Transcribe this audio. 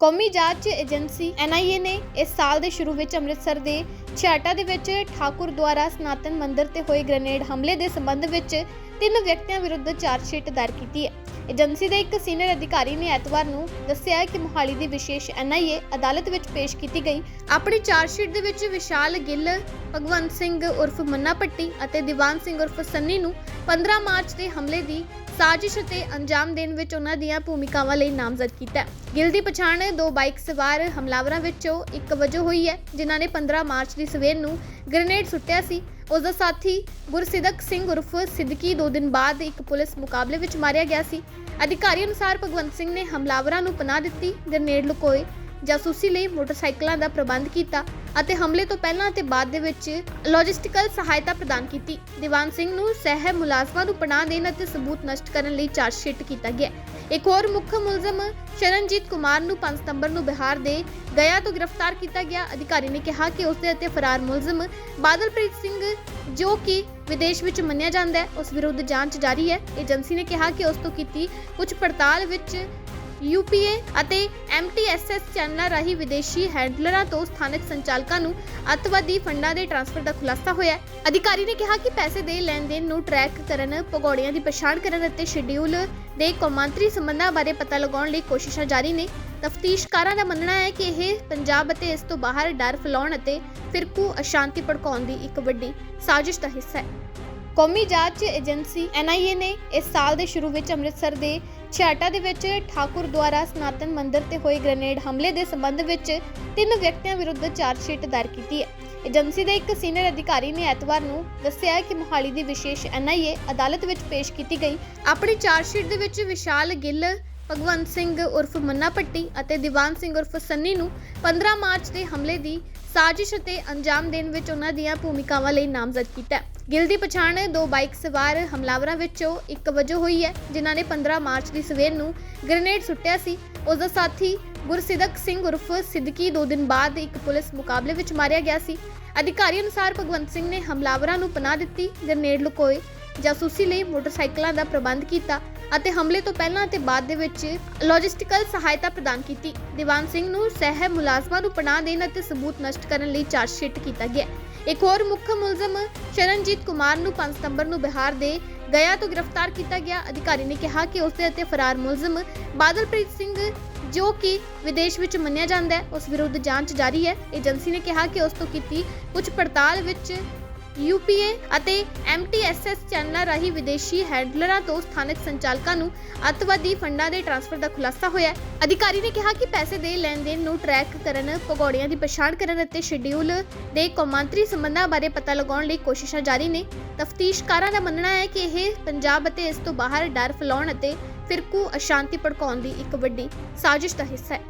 ਕੌਮੀ ਜਾਂਚ agency NIA ਨੇ ਇਸ ਸਾਲ ਦੇ ਸ਼ੁਰੂ ਵਿੱਚ ਅੰਮ੍ਰਿਤਸਰ ਦੇ ਛਿਆਟਾ ਦੇ ਵਿੱਚ ਠਾਕੁਰ ਦੁਆਰਾ ਸਨਾਤਨ ਮੰਦਿਰ ਤੇ ਹੋਏ ਗ੍ਰਨੇਡ ਹਮਲੇ ਦੇ ਸੰਬੰਧ ਵਿੱਚ ਤਿੰਨ ਵਿਅਕਤੀਆਂ ਵਿਰੁੱਧ ਚਾਰਜਸ਼ੀਟ ਦਾਇਰ ਕੀਤੀ ਹੈ। ਏਜੰਸੀ ਦੇ ਇੱਕ ਸੀਨੀਅਰ ਅਧਿਕਾਰੀ ਨੇ ਐਤਵਾਰ ਨੂੰ ਦੱਸਿਆ ਕਿ ਮੁਹਾਲੀ ਦੀ ਵਿਸ਼ੇਸ਼ ਐਨਆਈਏ ਅਦਾਲਤ ਵਿੱਚ ਪੇਸ਼ ਕੀਤੀ ਗਈ। ਆਪਣੀ ਚਾਰਜਸ਼ੀਟ ਦੇ ਵਿੱਚ ਵਿਸ਼ਾਲ ਗਿੱਲ, ਭਗਵੰਤ ਸਿੰਘ ਉਰਫ ਮੰਨਾ ਪੱਟੀ ਅਤੇ ਦੀਵਾਨ ਸਿੰਘ ਉਰਫ ਸੰਨੀ ਨੂੰ 15 ਮਾਰਚ ਦੇ ਹਮਲੇ ਦੀ ਸਾਜ਼ਿਸ਼ ਅਤੇ ਅੰਜਾਮ ਦੇਣ ਵਿੱਚ ਉਹਨਾਂ ਦੀਆਂ ਭੂਮਿਕਾਵਾਂ ਲਈ ਨਾਮਜ਼ਦ ਕੀਤਾ ਹੈ। ਗਿੱਲ ਦੀ ਪਛਾਣ ਦੋ ਬਾਈਕ ਸਵਾਰ ਹਮਲਾਵਰਾਂ ਵਿੱਚੋਂ ਇੱਕ ਵਜੋਂ ਹੋਈ ਹੈ, ਜਿਨ੍ਹਾਂ ਨੇ 15 ਮਾਰਚ ਦੀ ਸਵੇਰ ਨੂੰ ਗ੍ਰੇਨੇਡ ਸੁੱਟਿਆ ਸੀ। ਉਸ ਦਾ ਸਾਥੀ ਗੁਰਸਿਦਕ ਸਿੰਘ ਉਰਫ ਸਿੱਦਕੀ ਦੋ ਦਿਨ ਬਾਅਦ ਇੱਕ ਪੁਲਿਸ ਮੁਕਾਬਲੇ ਵਿੱਚ ਮਾਰਿਆ ਗਿਆ ਸੀ। ਅਧਿਕਾਰੀ ਅਨੁਸਾਰ ਭਗਵੰਤ ਸਿੰਘ ਨੇ ਹਮਲਾਵਰਾਂ ਨੂੰ ਪਨਾਹ ਦਿੱਤੀ, ਗ੍ਰੇਨੇਡ ਲੁਕੋਏ। ਜਾਸੂਸੀ ਲਈ ਮੋਟਰਸਾਈਕਲਾਂ ਦਾ ਪ੍ਰਬੰਧ ਕੀਤਾ ਅਤੇ ਹਮਲੇ ਤੋਂ ਪਹਿਲਾਂ ਅਤੇ ਬਾਅਦ ਦੇ ਵਿੱਚ ਲੌਜਿਸਟਿਕਲ ਸਹਾਇਤਾ ਪ੍ਰਦਾਨ ਕੀਤੀ। ਦੀਵਾਨ ਸਿੰਘ ਨੂੰ ਸਹਿ ਮੁਲਾਜ਼ਮਾਂ ਨੂੰ ਪਨਾਹ ਦੇਣ ਅਤੇ ਸਬੂਤ ਨਸ਼ਟ ਕਰਨ ਲਈ ਚਾਰਜਸ਼ੀਟ ਕੀਤਾ ਗਿਆ। ਇੱਕ ਹੋਰ ਮੁੱਖ ਮੁਲਜ਼ਮ ਸ਼ਰਨਜੀਤ ਕੁਮਾਰ ਨੂੰ 5 ਸਤੰਬਰ ਨੂੰ ਬਿਹਾਰ ਦੇ ਗਿਆ ਤੋਂ ਗ੍ਰਿਫਤਾਰ ਕੀਤਾ ਗਿਆ। ਅਧਿਕਾਰੀ ਨੇ ਕਿਹਾ ਕਿ ਉਸ ਦੇ ਅਤੇ ਫਰਾਰ ਮੁਲਜ਼ਮ ਬਾਦਲਪ੍ਰੀਤ ਸਿੰਘ, ਜੋ ਕਿ ਵਿਦੇਸ਼ ਵਿੱਚ ਮੰਨਿਆ ਜਾਂਦਾ ਹੈ, ਉਸ ਵਿਰੁੱਧ ਜਾਂਚ ਜਾਰੀ ਹੈ। ਏਜੰਸੀ ਨੇ ਕਿਹਾ ਕਿ ਉਸ ਤੋਂ ਕੀਤੀ ਕੁਝ ਪੜਤਾਲ ਵਿੱਚ ਯੂਪੀਏ ਅਤੇ ਐਮਟੀਐਸਐਸ ਚੈਨਲਾਂ ਰਾਹੀਂ ਵਿਦੇਸ਼ੀ ਹੈਂਡਲਰਾਂ ਤੋਂ ਸਥਾਨਕ ਸੰਚਾਲਕਾਂ ਨੂੰ ਅੱਤਵਾਦੀ ਫੰਡਾਂ ਦੇ ਟ੍ਰਾਂਸਫਰ ਦਾ ਖੁਲਾਸਾ ਹੋਇਆ ਹੈ। ਅਧਿਕਾਰੀ ਨੇ ਕਿਹਾ ਕਿ ਪੈਸੇ ਦੇ ਲੈਣ ਦੇਣ ਨੂੰ ਟਰੈਕ ਕਰਨ, ਭਗੌੜਿਆਂ ਦੀ ਪਛਾਣ ਕਰਨ ਅਤੇ ਸ਼ਡਿਊਲ ਦੇ ਕੌਮਾਂਤਰੀ ਸੰਬੰਧਾਂ ਬਾਰੇ ਪਤਾ ਲਗਾਉਣ ਲਈ ਕੋਸ਼ਿਸ਼ਾਂ ਜਾਰੀ ਨੇ। ਤਫਤੀਸ਼ਕਾਰਾਂ ਦਾ ਮੰਨਣਾ ਹੈ ਕਿ ਇਹ ਪੰਜਾਬ ਅਤੇ ਇਸ ਤੋਂ ਬਾਹਰ ਡਰ ਫੈਲਾਉਣ ਅਤੇ ਫਿਰਕੂ ਅਸ਼ਾਂਤੀ ਭੜਕਾਉਣ ਦੀ ਇੱਕ ਵੱਡੀ ਸਾਜ਼ਿਸ਼ ਦਾ ਹਿੱਸਾ ਹੈ। ਕੌਮੀ ਜਾਂਚ ਏਜੰਸੀ ਐਨਆਈਏ ਨੇ ਇਸ ਸਾਲ ਦੇ ਸ਼ੁਰੂ ਵਿੱਚ ਅੰਮ੍ਰਿਤਸਰ ਦੇ ਛਿਆਟਾ ਦੇ ਵਿੱਚ ਠਾਕੁਰ ਦੁਆਰਾ ਸਨਾਤਨ ਮੰਦਿਰ ਤੇ ਹੋਏ ਗ੍ਰਨੇਡ ਹਮਲੇ ਦੇ ਸੰਬੰਧ ਵਿੱਚ ਤਿੰਨ ਵਿਅਕਤੀਆਂ ਵਿਰੁੱਧ ਚਾਰਜਸ਼ੀਟ ਦਾਇਰ ਕੀਤੀ ਹੈ। ਏਜੰਸੀ ਦੇ ਇੱਕ ਸੀਨੀਅਰ ਅਧਿਕਾਰੀ ਨੇ ਐਤਵਾਰ ਨੂੰ ਦੱਸਿਆ ਕਿ ਮੁਹਾਲੀ ਦੀ ਵਿਸ਼ੇਸ਼ ਐਨਆਈਏ ਅਦਾਲਤ ਵਿੱਚ ਪੇਸ਼ ਕੀਤੀ ਗਈ। ਆਪਣੀ ਚਾਰਜਸ਼ੀਟ ਦੇ ਵਿੱਚ ਵਿਸ਼ਾਲ ਗਿੱਲ, ਭਗਵੰਤ ਸਿੰਘ ਉਰਫ ਮੰਨਾ ਪੱਟੀ ਅਤੇ ਦੀਵਾਨ ਸਿੰਘ ਉਰਫ ਸੰਨੀ ਨੂੰ 15 ਮਾਰਚ ਦੇ ਹਮਲੇ ਦੀ ਸਾਜ਼ਿਸ਼ ਅਤੇ ਅੰਜਾਮ ਦੇਣ ਵਿੱਚ ਉਹਨਾਂ ਦੀਆਂ ਭੂਮਿਕਾਵਾਂ ਲਈ ਨਾਮਜ਼ਦ ਕੀਤਾ ਗਿੱਲ ਦੀ ਪਛਾਣ ਦੋ ਬਾਈਕ ਸਵਾਰ ਹਮਲਾਵਰਾਂ ਵਿੱਚੋਂ ਇੱਕ ਵਜੋਂ ਹੋਈ ਹੈ, ਜਿਨ੍ਹਾਂ ਨੇ 15 ਮਾਰਚ ਦੀ ਸਵੇਰ ਨੂੰ ਗ੍ਰੇਨੇਡ ਸੁੱਟਿਆ ਸੀ। ਉਸ ਦਾ ਸਾਥੀ ਗੁਰਸਿਦਕ ਸਿੰਘ ਉਰਫ ਸਿੱਦਕੀ ਦੋ ਦਿਨ ਬਾਅਦ ਇੱਕ ਪੁਲਿਸ ਮੁਕਾਬਲੇ ਵਿੱਚ ਮਾਰਿਆ ਗਿਆ ਸੀ। ਅਧਿਕਾਰੀ ਅਨੁਸਾਰ ਭਗਵੰਤ ਸਿੰਘ ਨੇ ਹਮਲਾਵਰਾਂ ਨੂੰ ਪਨਾਹ ਦਿੱਤੀ, ਗ੍ਰੇਨੇਡ ਲੁਕੋਏ, ਜਾਸੂਸੀ ਲਈ ਮੋਟਰਸਾਈਕਲਾਂ ਦਾ ਪ੍ਰਬੰਧ ਕੀਤਾ ਅਤੇ ਹਮਲੇ ਤੋਂ ਪਹਿਲਾਂ ਅਤੇ ਬਾਅਦ ਦੇ ਵਿੱਚ ਲੌਜਿਸਟਿਕਲ ਸਹਾਇਤਾ ਪ੍ਰਦਾਨ ਕੀਤੀ। ਦੀਵਾਨ ਸਿੰਘ ਨੂੰ ਸਹਿ ਮੁਲਾਜ਼ਮਾਂ ਨੂੰ ਪਨਾਹ ਦੇਣ ਅਤੇ ਸਬੂਤ ਨਸ਼ਟ ਕਰਨ ਲਈ ਚਾਰਜਸ਼ੀਟ ਕੀਤਾ ਗਿਆ। ਇੱਕ ਹੋਰ ਮੁੱਖ ਮੁਲਜ਼ਮ ਸ਼ਰਨਜੀਤ ਕੁਮਾਰ ਨੂੰ 5 ਸਤੰਬਰ ਨੂੰ ਬਿਹਾਰ ਦੇ ਗਿਆ ਤੋਂ ਗ੍ਰਿਫਤਾਰ ਕੀਤਾ ਗਿਆ। ਅਧਿਕਾਰੀ ਨੇ ਕਿਹਾ ਕਿ ਉਸ ਦੇ ਅਤੇ ਫਰਾਰ ਮੁਲਜ਼ਮ ਬਾਦਲਪ੍ਰੀਤ ਸਿੰਘ, ਜੋ ਕਿ ਵਿਦੇਸ਼ ਵਿੱਚ ਮੰਨਿਆ ਜਾਂਦਾ ਹੈ, ਉਸ ਵਿਰੁੱਧ ਜਾਂਚ ਜਾਰੀ ਹੈ। ਏਜੰਸੀ ਨੇ ਕਿਹਾ ਕਿ ਉਸ ਤੋਂ ਕੀਤੀ ਕੁਝ ਪੜਤਾਲ ਵਿੱਚ ਯੂਪੀਏ ਅਤੇ ਐਮਟੀਐਸਐਸ ਚੈਨਲਾਂ ਰਾਹੀਂ ਵਿਦੇਸ਼ੀ ਹੈਂਡਲਰਾਂ ਤੋਂ ਸਥਾਨਕ ਸੰਚਾਲਕਾਂ ਨੂੰ ਅੱਤਵਾਦੀ ਫੰਡਾਂ ਦੇ ਟ੍ਰਾਂਸਫਰ ਦਾ ਖੁਲਾਸਾ ਹੋਇਆ ਹੈ। ਅਧਿਕਾਰੀ ਨੇ ਕਿਹਾ ਕਿ ਪੈਸੇ ਦੇ ਲੈਣ ਦੇਣ ਨੂੰ ਟਰੈਕ ਕਰਨ, ਭਗੌੜਿਆਂ ਦੀ ਪਛਾਣ ਕਰਨ ਅਤੇ ਸ਼ਡਿਊਲ ਦੇ ਕੌਮਾਂਤਰੀ ਸੰਬੰਧਾਂ ਬਾਰੇ ਪਤਾ ਲਗਾਉਣ ਲਈ ਕੋਸ਼ਿਸ਼ਾਂ ਜਾਰੀ ਨੇ। ਤਫਤੀਸ਼ਕਾਰਾਂ ਦਾ ਮੰਨਣਾ ਹੈ ਕਿ ਇਹ ਪੰਜਾਬ ਅਤੇ ਇਸ ਤੋਂ ਬਾਹਰ ਡਰ ਫੈਲਾਉਣ ਅਤੇ ਫਿਰਕੂ ਅਸ਼ਾਂਤੀ ਭੜਕਾਉਣ ਦੀ ਇੱਕ ਵੱਡੀ ਸਾਜ਼ਿਸ਼ ਦਾ ਹਿੱਸਾ ਹੈ।